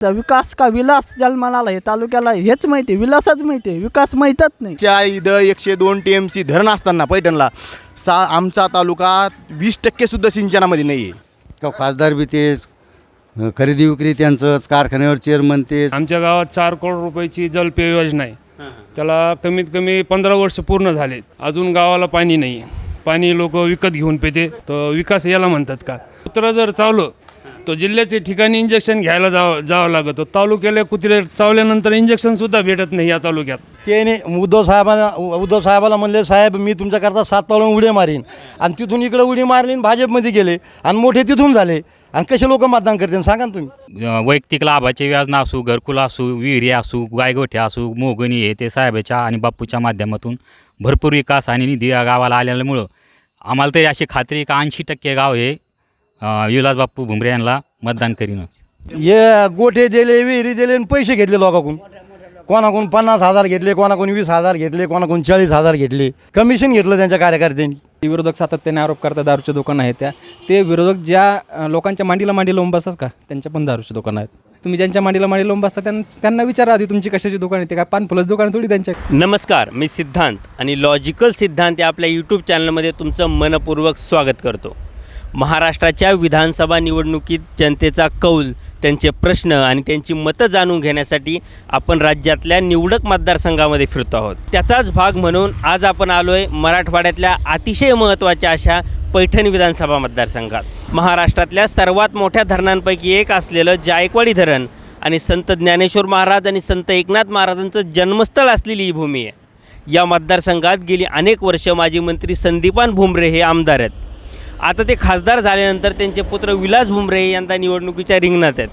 तर विकास का विलास? जन्माला हे तालुक्याला हेच माहिती आहे, विलासच माहिती आहे विकास माहीतच नाही. च्या इथं एकशे दोन टी एम सी धरण असताना पैठणला सा आमचा तालुका वीस टक्केसुद्धा सिंचनामध्ये नाही आहे का खासदार बी तेच खरेदी विक्री त्यांचंच कारखान्यावर चेअरमन तेच. आमच्या गावात चार करोड रुपयाची जलपेय योजना आहे. त्याला कमीत कमी पंधरा वर्ष पूर्ण झाले अजून गावाला पाणी नाही आहे पाणी लोक विकत घेऊन पेते. तर विकास याला म्हणतात का? कुत्रा जर चावलं तो जिल्ह्याच्या ठिकाणी इंजेक्शन घ्यायला जावं जावं लागतं. तालुक्याला कुत्रे चावल्यानंतर इंजेक्शनसुद्धा भेटत नाही या तालुक्यात. त्याने उद्धव साहेबांना उद्धव साहेबाला म्हणले साहेब मी तुमच्याकरता सात ताळून उडी मारीन. आणि तिथून इकडे उडी मारली आणि भाजपमध्ये गेले आणि मोठे तिथून झाले. आणि कसे लोक मतदान करतील सांगा ना तुम्ही. वैयक्तिक लाभाचे योजना असू घरकुल असू विहिरी असू गायगोठे असू मोगणी हे ते साहेबाच्या आणि बापूच्या माध्यमातून भरपूर विकास आणि निधी या गावाला आल्यामुळं आम्हाला तरी अशी खात्री का? ऐंशी टक्के गाव हे विलास बापू भुमरे यांना मतदान करीन. हे गोठे दिले विहिरी दिले आणि पैसे घेतले लोकांकडून. कोणाकडून पन्नास हजार घेतले कोणाकडून वीस हजार घेतले कोणाकडून चाळीस हजार घेतले. कमिशन घेतलं त्यांच्या कार्यकर्त्यांनी. विरोधक सातत्याने आरोप करतात दारूचे दुकान आहेत त्या. ते विरोधक ज्या लोकांच्या मांडीला मांडी लावून बसतात का? त्यांच्या पण दारूचे दुकान आहेत. तुम्ही ज्यांच्या मांडीला मांडी लावून बसता त्यांना त्यांना विचारा आधी तुमची कशाची दुकान आहे. ते काय पान फुलच दुकान आहे थोडी त्यांच्या. नमस्कार मी सिद्धांत आणि लॉजिकल सिद्धांत या आपल्या यूट्यूब चॅनलमध्ये तुमचं मनपूर्वक स्वागत करतो. महाराष्ट्राच्या विधानसभा निवडणुकीत जनतेचा कौल त्यांचे प्रश्न आणि त्यांची मतं जाणून घेण्यासाठी आपण राज्यातल्या निवडक मतदारसंघामध्ये फिरतो आहोत. त्याचाच भाग म्हणून आज आपण आलो आहे मराठवाड्यातल्या अतिशय महत्त्वाच्या अशा पैठण विधानसभा मतदारसंघात. महाराष्ट्रातल्या सर्वात मोठ्या धरणांपैकी एक असलेलं जायकवाडी धरण आणि संत ज्ञानेश्वर महाराज आणि संत एकनाथ महाराजांचं जन्मस्थळ असलेली ही भूमी आहे. या मतदारसंघात गेली अनेक वर्ष माजी मंत्री संदीपान भुमरे हे आमदार आहेत. आता ते खासदार झाल्यानंतर त्यांचे पुत्र विलास भुमरे यांना निवडणुकीच्या रिंगणात आहेत.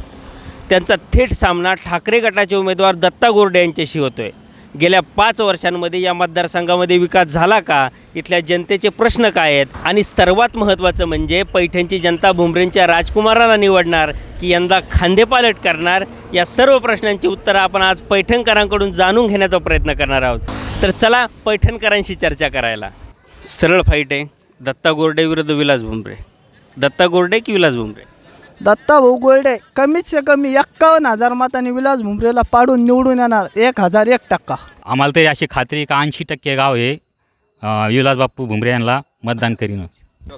त्यांचा थेट सामना ठाकरे गटाचे उमेदवार दत्ता गोरडे यांच्याशी होतो आहे गेल्या पाच वर्षांमध्ये या मतदारसंघामध्ये विकास झाला का? इथल्या जनतेचे प्रश्न काय आहेत? आणि सर्वात महत्त्वाचं म्हणजे पैठणची जनता भुमरेंच्या राजकुमाराला निवडणार की यंदा खांदेपालट करणार? या सर्व प्रश्नांची उत्तरं आपण आज पैठणकरांकडून जाणून घेण्याचा प्रयत्न करणार आहोत. तर चला पैठणकरांशी चर्चा करायला. सरळ फाईट आहे. दत्ता गोरडे विरुद्ध विलास भुमरे. दत्ता गोरडे की विलास भुमरे? दत्ता भाऊ कमीत से कमी एक्कावन्न हजार मतांनी विलास भुमरेला पाडून निवडून येणार एक हजार एक टक्का. आम्हाला तरी अशी खात्री का ऐंशी टक्के गाव हे अ, विलास बापू भुमरे यांना मतदान करीन.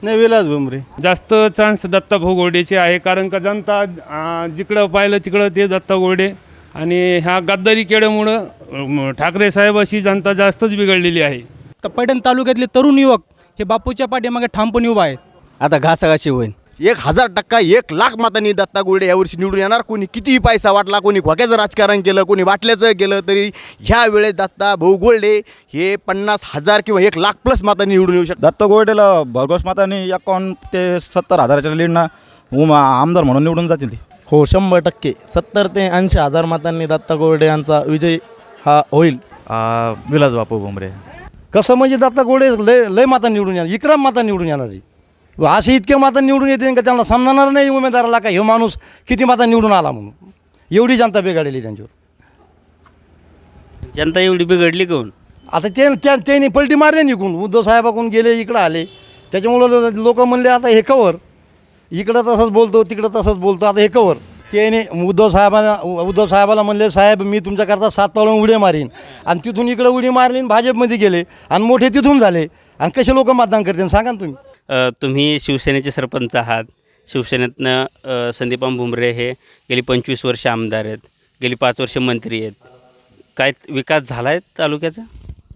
नाही विलास भुमरे. जास्त चान्स दत्ता भाऊ गोरडेचे आहे कारण का जनता जिकडं पाहिलं तिकडं ते दत्ता गोरडे. आणि ह्या गद्दारी केल्यामुळं अ, ठाकरे साहेबाशी जनता जास्तच बिघडलेली आहे. तर पैठण तालुक्यातले तरुण युवक हे बापूच्या पाठीमागे ठामपणे उभा आहेत. आता घासाघाशी होईल एक हजार टक्का एक लाख मतांनी दत्ता गोल्डे यावर्षी निवडून येणार. कोणी कितीही पैसा वाटला कोणी खोक्याचं राजकारण केलं कोणी वाटल्याचं केलं तरी ह्या वेळेस दत्ता भाऊ गोल्डे हे पन्नास हजार किंवा एक लाख प्लस मतांनी निवडून येऊ शकतात. दत्त गोरडेला भरघोस मताने एकावन्न ते सत्तर हजाराच्या लीडनं उम आमदार म्हणून निवडून जातील ते. हो शंभर टक्के. सत्तर ते ऐंशी हजार मतांनी दत्ता गोरडे यांचा विजय हा होईल. विलास बापू भुमरे कसं म्हणजे दत्ता गोडे लय लय माता निवडून येणार इक्रम माता निवडून येणार आहे. असे इतके माता निवडून येते का त्यांना समजणार नाही उमेदवाराला का हे माणूस किती माता निवडून आला म्हणून. एवढी जनता बिघडलेली त्यांच्यावर. जनता एवढी बिघडली कोण? आता ते त्या त्यांनी पलटी मारले निघून. उद्धव साहेबाकडून गेले इकडं आले. त्याच्यामुळं लोक म्हणले आता हे कवर इकडं तसंच बोलतो तिकडं तसंच बोलतो आता हे कवर त्याने उद्धव साहेबांना उद्धव साहेबाला म्हणले साहेब मी तुमच्याकरता सात ताळून उडी मारीन. आणि तिथून इकडं उडी मारली आणि भाजपमध्ये गेले आणि मोठे तिथून झाले. आणि कसे लोक मतदान करतील सांगा ना तुम्ही. तुम्ही शिवसेनेचे सरपंच आहात. शिवसेनेतनं संदीपान भुमरे हे गेली पंचवीस वर्ष आमदार आहेत. गेली पाच वर्ष मंत्री आहेत. काय विकास झाला आहे तालुक्याचा?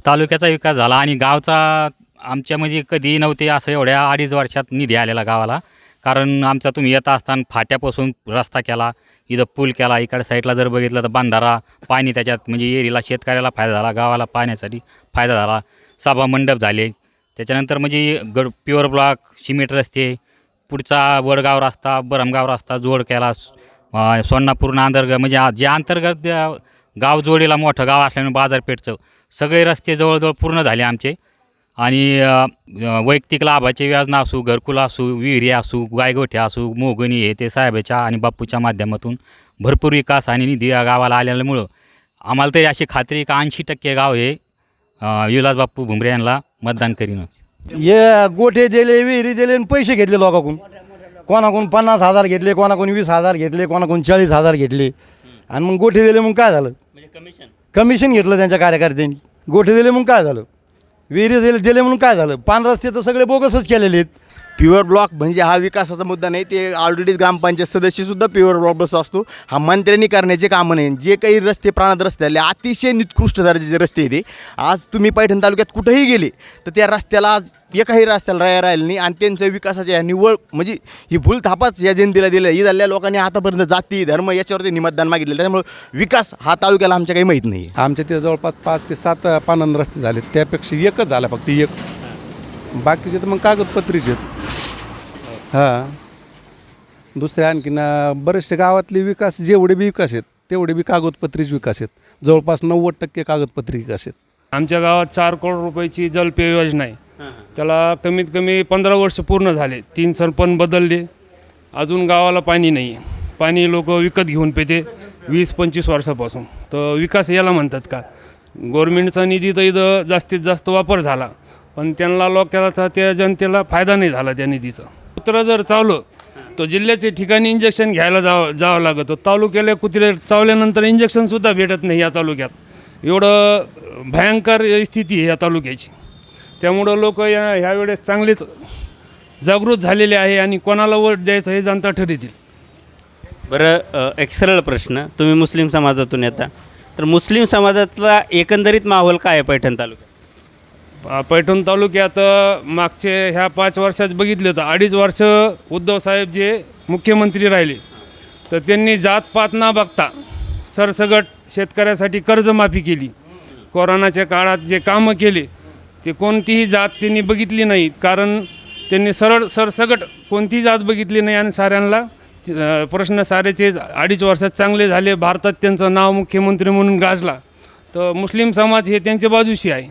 तालुक्याचा विकास झाला आणि गावचा आमच्या म्हणजे कधी नव्हते असं एवढ्या अडीच वर्षात निधी आलेला गावाला. कारण आमचा तुम्ही येत असताना फाट्यापासून रस्ता केला इथं पूल केला इकडे साईडला जर बघितलं तर बांधारा पाणी त्याच्यात म्हणजे एरीला शेतकऱ्याला फायदा झाला गावाला पाण्यासाठी फायदा झाला सभा मंडप झाले. त्याच्यानंतर म्हणजे गड प्युअर ब्लॉक सिमेंट रस्ते पुढचा वडगाव रस्ता बरमगाव रस्ता जोड केला अं, सोन्नापूर म्हणजे जे अंतर्गत गाव जोडीला मोठं गाव असल्यामुळे बाजारपेठचं सगळे रस्ते जवळजवळ पूर्ण झाले आमचे. आणि वैयक्तिक लाभाचे योजना असू घरकुल असू विहिरी असू गायगोठे असू मोगणी हे ते साहेबाच्या आणि बापूच्या माध्यमातून भरपूर विकास आणि निधी या गावाला आल्यामुळं आम्हाला तरी अशी खात्री का ऐंशी टक्के गाव हे अ, विलास बापू भुमरे यांना मतदान करीन. हे गोठे दिले विहिरी दिले आणि पैसे घेतले लोकांकडून. कोणाकडून पन्नास हजार घेतले कोणाकडून वीस हजार घेतले कोणाकडून चाळीस हजार घेतले. आणि मग गोठे दिले मग काय झालं? म्हणजे कमिशन कमिशन घेतलं त्यांच्या कार्यकर्त्यांनी. गोठे दिले मग काय झालं? विहिरी दिले दिले म्हणून काय झालं? पान रस्ते तर सगळे बोगसच केलेले आहेत. प्युअर ब्लॉक म्हणजे हा विकासाचा मुद्दा नाही ते ऑलरेडी ग्रामपंचायत सदस्यसुद्धा प्युअर ब्लॉक बस असतो. हा मंत्र्यांनी करण्याचे कामं नाही. जे काही रस्ते प्राणात रस्ते आले अतिशय निकृष्ट दर्जाचे रस्ते आहे ते आज तुम्ही पैठण तालुक्यात कुठेही गेले तर त्या रस्त्याला आज एकाही रस्त्याला राया राहिलं नाही आणि त्यांच्या विकासाच्या निवळ म्हणजे ही भूल थापाच या जनतेला दिलं ही झालेल्या लोकांनी आतापर्यंत जाती धर्म याच्यावरती निमतदान मागितलं. त्यामुळे विकास हा तालुक्याला आमच्या काही माहीत नाही. आमच्या तिथे जवळपास पाच ते सात पानंद रस्ते झाले त्यापेक्षा एकच झाला फक्त एक. बाकीचे तर मग कागदपत्रीचे आहेत. हां. दुसरे आणखीन बरेचसे गावातले विकास जेवढे बी विकास आहेत तेवढे बी कागदपत्रीच विकास आहेत. जवळपास नव्वद टक्के कागदपत्री विकास आहेत. आमच्या गावात चार करोड रुपयाची जलपेय योजना आहे. त्याला कमीत कमी पंधरा वर्ष पूर्ण झाले. तीन सरपंच बदलले. अजून गावाला पाणी नाही आहे. पाणी लोक विकत घेऊन पेते वीस पंचवीस वर्षापासून. तर विकास याला म्हणतात का? गव्हर्मेंटचा निधी तर इथं जास्तीत जास्त वापर झाला. पण त्यांना लोकांचा त्या जनतेला फायदा नाही झाला त्या निधीचा. कुत्रा जर चावलं तो जिल्ह्याच्या ठिकाणी इंजेक्शन घ्यायला जावं जावं लागतं. तालुक्याला कुत्रे चावल्यानंतर इंजेक्शनसुद्धा भेटत नाही या तालुक्यात. एवढं भयंकर स्थिती आहे या तालुक्याची. त्यामुळं लोक या ह्यावेळेस चांगलेच जागृत झालेले आहे आणि कोणाला वोट द्यायचं हे जनता ठरवतील. बरं एक सरळ प्रश्न. तुम्ही मुस्लिम समाजातून येता. तर मुस्लिम समाजातला एकंदरीत माहोल काय आहे पैठण तालुक्यात? पैठण तालुक्यात मागचे ह्या पाच वर्षात बघितले तर अडीच वर्ष उद्धव साहेब जे मुख्यमंत्री राहिले तर त्यांनी जातपात न बघता सरसगट शेतकऱ्यासाठी कर्जमाफी केली. कोरोनाच्या काळात जे कामं केले ते कोणतीही जात त्यांनी बघितली नाही. कारण त्यांनी सरळ सरसगट कोणतीही जात बघितली नाही आणि साऱ्यांना प्रश्न साऱ्याचे अडीच वर्षात चांगले झाले. भारतात त्यांचं नाव मुख्यमंत्री म्हणून गाजला. तर मुस्लिम समाज हे त्यांच्या बाजूशी आहे.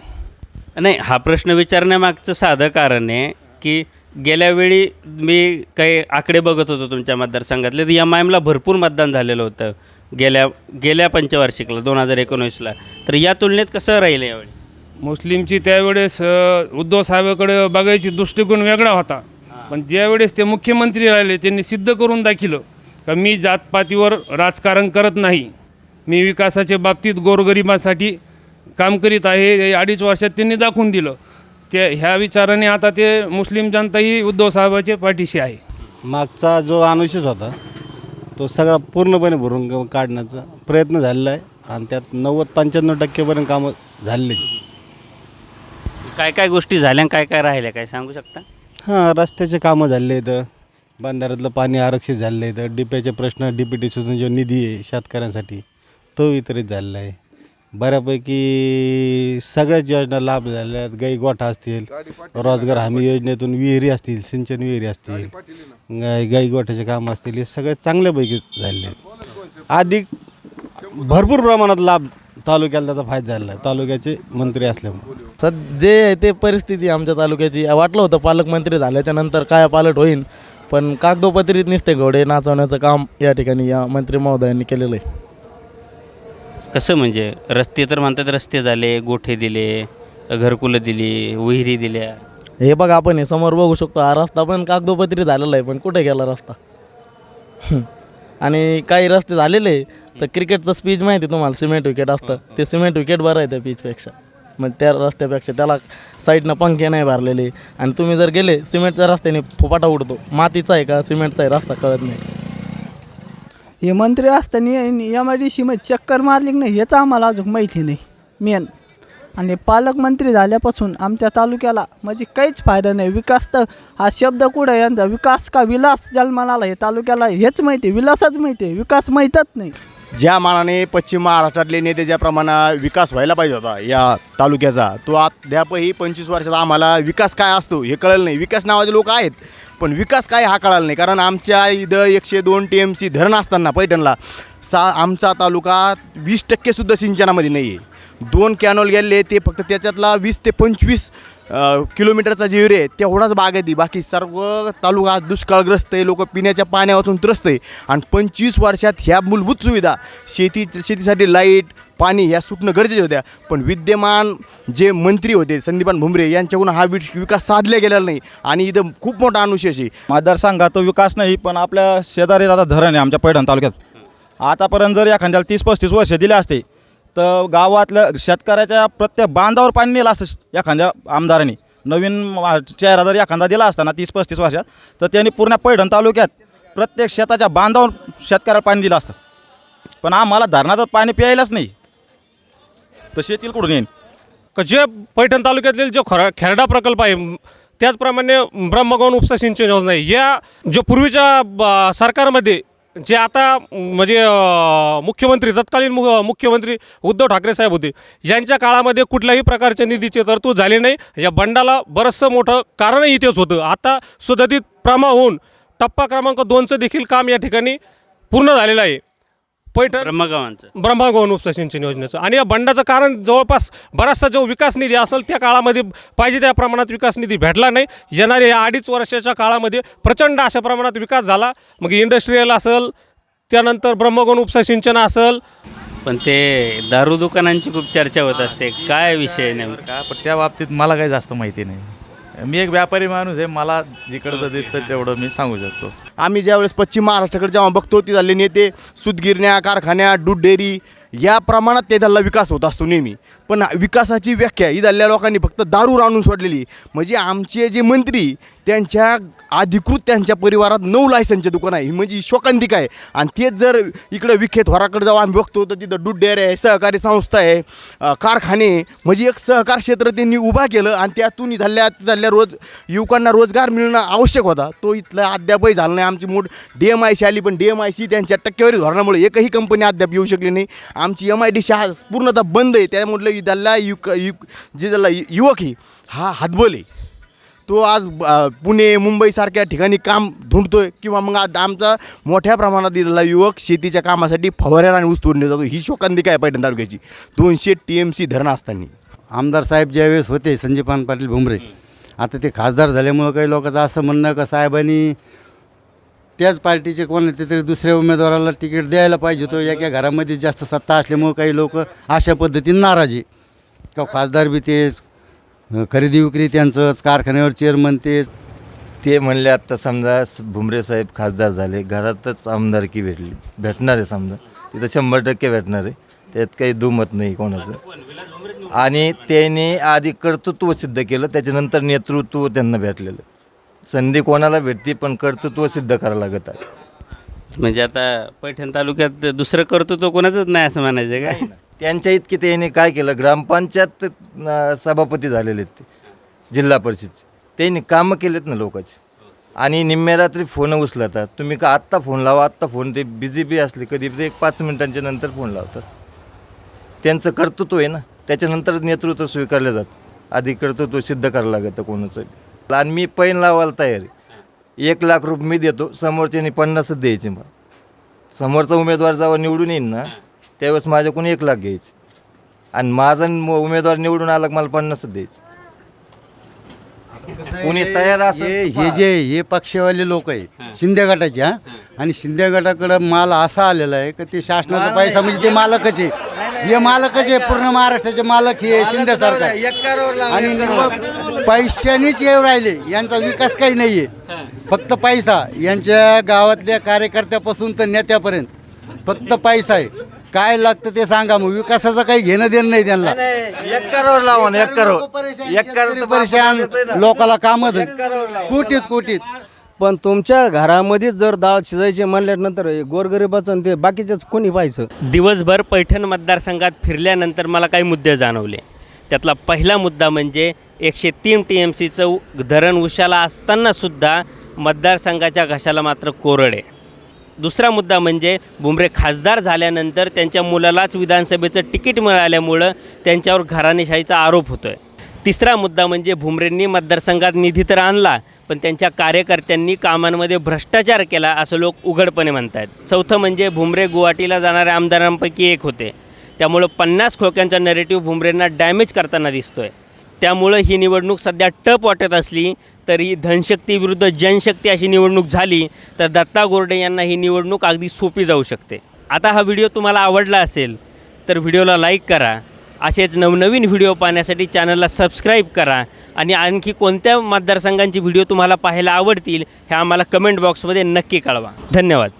नाही हा प्रश्न विचारण्यामागचं साधं कारण आहे की गेल्या वेळी मी काही आकडे बघत होतो तुमच्या मतदारसंघातले. तर एम आय एमला भरपूर मतदान झालेलं होतं गेल्या गेल्या पंचवार्षिकला दोन हजार एकोणवीसला तर या तुलनेत कसं राहिलं यावेळी? मुस्लिमची त्यावेळेस उद्धव साहेबाकडे बघायची दृष्टिकोन वेगळा होता. पण ज्यावेळेस ते मुख्यमंत्री राहिले त्यांनी सिद्ध करून दाखिलं का मी जातपातीवर राजकारण करत नाही. मी विकासाच्या बाबतीत गोरगरिबासाठी काम करीत आहे हे अडीच वर्षात त्यांनी दाखवून दिलं. ते ह्या विचाराने आता ते मुस्लिम जनताही उद्धव साहेबाच्या पाठीशी आहे. मागचा जो अनुशेष होता तो सगळा पूर्णपणे भरून काढण्याचा प्रयत्न झालेला आहे आणि त्यात नव्वद पंच्याण्णव टक्केपर्यंत कामं झालेली आहेत. काय काय गोष्टी झाल्या आणि काय काय राहिल्या काय सांगू शकता? हां रस्त्याचे कामं झाले आहेत बंधाऱ्यातलं पाणी आरक्षित झालं आहे डिप्याचे प्रश्न डी पी टी जो निधी आहे शेतकऱ्यांसाठी तो वितरित झालेला आहे. बऱ्यापैकी सगळ्याच योजना लाभ झाल्या आहेत. गाई गोठा असतील रोजगार हमी योजनेतून विहिरी असतील सिंचन विहिरी असतील गाई गाई गोठ्याचे काम असतील हे सगळे चांगल्यापैकी झाले आहेत. अधिक भरपूर प्रमाणात लाभ तालुक्याला त्याचा फायदा झाला आहे. तालुक्याचे मंत्री असल्यामुळे. सद जे आहे ते परिस्थिती आमच्या तालुक्याची. वाटलं होतं पालकमंत्री झाल्याच्यानंतर काय पालट होईल पण कागदोपत्रीत निसते घोडे नाचवण्याचं काम या ठिकाणी या मंत्री महोदयांनी केलेलं आहे. कसं म्हणजे? रस्ते तर म्हणतात रस्ते झाले गोठे दिले घरकुलं दिली विहिरी दिल्या. हे बघा आपण हे समोर बघू शकतो हा रस्ता पण कागदोपत्री झालेला आहे पण कुठे गेला रस्ता? आणि काही रस्ते झालेले तर क्रिकेटचं स्पीच माहिती आहे तुम्हाला सिमेंट विकेट असतं. ते सिमेंट विकेट बरं आहे त्या पिचपेक्षा मग म्हणजे त्या रस्त्यापेक्षा त्याला साईडनं पंखे नाही भरलेले. आणि तुम्ही जर गेले सिमेंटच्या रस्त्याने फुपाटा उडतो. मातीचा आहे का सिमेंटचा आहे रस्ता कळत नाही. हे मंत्री असताना एम आय डी सीमध्ये चक्कर मारली की नाही याचं आम्हाला अजून माहिती नाही मेन आणि पालकमंत्री झाल्यापासून आमच्या तालुक्याला म्हणजे काहीच फायदा नाही. विकास तर हा शब्द कुठं यांचा विकास का विलास जन्माला आला? हे तालुक्याला हेच माहिती आहे. विलासच माहिती आहे. विकास माहीतच नाही. ज्या मानाने पश्चिम महाराष्ट्रातले नेते ज्या प्रमाणात विकास व्हायला पाहिजे होता या तालुक्याचा तो अद्यापही पंचवीस वर्षात आम्हाला विकास काय असतो हे कळलं नाही. विकास नावाचे लोक आहेत पण विकास काय हा कळाला नाही. कारण आमच्या इथं एकशे दोन टी एम सी धरण असताना पैठणला सा आमचा तालुका वीस टक्केसुद्धा सिंचनामध्ये नाही आहे दोन कॅनॉल गेले ते फक्त त्याच्यातला वीस ते पंचवीस किलोमीटरचा जे एरिया आहे तेवढाच बागायती बाकी सर्व तालुका दुष्काळग्रस्त आहे लोक पिण्याच्या पाण्यापासून त्रस्त आहे. आणि पंचवीस वर्षात ह्या मूलभूत सुविधा शेती शेतीसाठी लाइट पाणी ह्या सुटणं गरजेच्या होत्या. पण विद्यमान जे मंत्री होते संदीपान भुमरे यांच्याकडून हा वि विकास साधला गेलेला नाही. आणि इथं खूप मोठा अनुशेष आहे. मतदारसंघात तो विकास नाही पण आपल्या शेजारी आता धरण आहे आमच्या पैठण तालुक्यात. आतापर्यंत जर एखाद्याला तीस पस्तीस वर्ष दिले असते तर गावातल्या शेतकऱ्याच्या प्रत्येक बांधावर पाणी नेलं असतं एखाद्या आमदारांनी. नवीन मा- चेहरा जर एखादा दिला असताना तीस पस्तीस वर्षात तर त्यांनी पूर्ण पैठण तालुक्यात प्रत्येक शेताच्या बांधावर शेतकऱ्याला पाणी दिलं असतं. पण आम्हाला धरणाचं पाणी प्यायलाच नाही. तर शेतील कुठून येईन का जे पैठण तालुक्यातील जो खरा खेरडा प्रकल्प आहे त्याचप्रमाणे ब्रह्मगौन उपसा सिंचन योजना आहे. या जो पूर्वीच्या सरकारमध्ये जे आता म्हणजे मुख्यमंत्री तत्कालीन मु मुख्यमंत्री उद्धव ठाकरे साहेब होते यांच्या काळामध्ये कुठल्याही प्रकारच्या निधीची तरतूद झाली नाही. या बंडाला बरंचसं मोठं कारणही इथेच होतं. आता सुधारित प्रमा होऊन टप्पा क्रमांक दोनचं देखील काम या ठिकाणी पूर्ण झालेलं आहे. पैठण ब्रह्मगावांचं. ब्रह्मागौन उपसा सिंचन योजनेचं. आणि या बंडाचं कारण जवळपास बराचसा जो विकास निधी असेल त्या काळामध्ये पाहिजे त्या प्रमाणात विकास निधी भेटला नाही. येणाऱ्या या अडीच वर्षाच्या काळामध्ये प्रचंड अशा प्रमाणात विकास झाला. मग इंडस्ट्रीयल असेल त्यानंतर ब्रह्मगौन उपसा सिंचन असेल. पण ते दारू दुकानांची खूप चर्चा होत असते. काय विषय नेमका? का पण त्या बाबतीत मला काही जास्त माहिती नाही. मी एक व्यापारी माणूस आहे मला जिकडचं दिसतं तेवढं मी सांगू शकतो. आम्ही ज्यावेळेस पश्चिम महाराष्ट्राकडे जेव्हा बघतो ती झाले नेते सुतगिरण्या कारखान्या दूध डेअरी या प्रमाणात ते झाला विकास होत असतो नेहमी. पण विकासाची व्याख्या ही झालेल्या लोकांनी फक्त दारू आणून सोडलेली. म्हणजे आमचे जे मंत्री त्यांच्या अधिकृत त्यांच्या परिवारात नऊ लायसनचे दुकान आहे. ही म्हणजे शोकांतिक आहे. आणि तेच जर इकडं विखेत होराकडे जाऊ आम्ही बघतो तर तिथं दूध डेअर आहे सहकारी संस्था आहे कारखाने. म्हणजे एक सहकार क्षेत्र त्यांनी उभा केलं आणि त्यातून इथल्या झाल्या रोज युवकांना रोजगार मिळणं आवश्यक होता. तो इथला अद्यापही झाला नाही. आमची मोठ डी एम आय सी आली पण डी एम आय सी त्यांच्या टक्केवारी धोरणामुळे एकही कंपनी अद्याप येऊ शकली नाही. आमची एम आय डी सी पूर्णतः बंद आहे. त्यामुळे त्याला युक युक जे त्याला युवक ही हा हातबल आहे. तो आज पुणे मुंबईसारख्या ठिकाणी काम ढूंढतोय किंवा मग आज आमचा मोठ्या प्रमाणात दिलेला युवक शेतीच्या कामासाठी फवाऱ्याला आणि ऊस तोडणे जातो. ही शोकांतिका आहे पैठण तालुक्याची. दोनशे टी एम सी धरणं असताना. आमदार साहेब ज्यावेळेस होते संजयपान पाटील भुमरे आता ते खासदार झाल्यामुळं काही लोकांचं असं म्हणणं का साहेबांनी त्याच पार्टीचे कोणाचे तरी दुसऱ्या उमेदवाराला तिकीट द्यायला पाहिजे होतं. एका घरामध्ये जास्त सत्ता असल्यामुळं काही लोक अशा पद्धतीने नाराज आहे. का खासदार बी तेच खरेदी विक्री त्यांचंच कारखान्यावर चेअरमन तेच. ते म्हणले आत्ता समजा भुमरे साहेब खासदार झाले घरातच आमदारकी भेटली भेटणार आहे समजा. तिथं शंभर टक्के भेटणार आहे. त्यात काही दुमत नाही कोणाचं. आणि त्यांनी आधी कर्तृत्व सिद्ध केलं त्याच्यानंतर नेतृत्व त्यांना भेटलेलं. संधी कोणाला भेटते पण कर्तृत्व सिद्ध करावं लागत आहे. म्हणजे आता पैठण तालुक्यात दुसरं कर्तृत्व कोणाचंच नाही असं म्हणायचं का? त्यांच्या इतकी त्यांनी काय केलं ग्रामपंचायत अं, सभापती झालेले आहेत ते जिल्हा परिषदचे त्यांनी कामं केलेत ना लोकांचे. आणि निम्म्या रात्री फोन उचलतात तुम्ही का आत्ता फोन लावा आत्ता फोन ते बिझी बी असले कधी ते एक पाच मिनिटांच्या नंतर फोन लावतात. त्यांचं कर्तृत्व आहे ना त्याच्यानंतर नेतृत्व स्वीकारलं जातं. आधी कर्तृत्व सिद्ध करावं लागतं कोणाचं. बी. आणि मी पैन लावायला तयार आहे. एक लाख रुपये मी देतो समोरच्याने पन्नासच द्यायचे मला. समोरचा उमेदवार जेव्हा निवडून येईन ना त्यावेळेस माझ्याकडून एक लाख घ्यायचे. आणि माझा उमेदवार निवडून आला की मला पन्नासच द्यायचे. कोणी तयार हे हे जे हे पक्षवाले लोक आहे शिंदे गटाचे हा? आणि शिंदे गटाकडं माल असा आलेला आहे की ते शासनाचा पैसा म्हणजे ते मालकच आहे. हे मालकच आहे पूर्ण महाराष्ट्राचे मालक हे शिंदे सरकार. आणि पैशानेच येऊ राहिले. यांचा विकास काही नाही आहे फक्त पैसा. यांच्या गावातल्या कार्यकर्त्यापासून तर नेत्यापर्यंत. फक्त पैसा आहे. काय लागतं ते सांगा मग. विकासाचं काही घेणं देणं नाही त्यांना. एक करोड लावा ना एक करोड. एक करोड परेशान लोकाला कामं कुटीत कुटीत. पण तुमच्या घरामध्येच जर डाळ शिजायची म्हणल्यानंतर गोरगरिबाचं आणि ते बाकीच्याच कोणी पाहायचं दिवसभर पैठण मतदारसंघात फिरल्यानंतर मला काही मुद्दे जाणवले. त्यातला पहिला मुद्दा म्हणजे एकशे तीन टी एम सीचं धरण उशाला असतानासुद्धा मतदारसंघाच्या घशाला मात्र कोरड. आहे दुसरा मुद्दा म्हणजे बुमरे खासदार झाल्यानंतर त्यांच्या मुलालाच विधानसभेचं तिकीट मिळाल्यामुळं त्यांच्यावर घराणेशाहीचा आरोप होतो आहे तिसरा मुद्दा म्हणजे भुमरेंनी मतदारसंघात निधी तर आणला पण त्यांच्या कार्यकर्त्यांनी कामांमध्ये भ्रष्टाचार केला असं लोक उघडपणे म्हणत आहेत चौथं म्हणजे भुमरे गुवाहाटीला जाणाऱ्या आमदारांपैकी एक होते. त्यामुळं पन्नास खोक्यांचा नरेटिव्ह भुमरेंना डॅमेज करताना दिसतोय. त्यामुळं ही निवडणूक सध्या टप वाटत असली तरी धनशक्ती विरुद्ध जनशक्ती अशी निवडणूक झाली तर दत्ता गोरडे यांना ही निवडणूक अगदी सोपी जाऊ शकते. आता हा व्हिडिओ तुम्हाला आवडला असेल तर व्हिडिओला लाईक करा. असेच नवनवीन व्हिडिओ पाहण्यासाठी चॅनलला सबस्क्राईब करा. आणि आणखी कोणत्या मतदारसंघांची व्हिडिओ तुम्हाला पाहायला आवडतील हे आम्हाला कमेंट बॉक्समध्ये नक्की कळवा. धन्यवाद.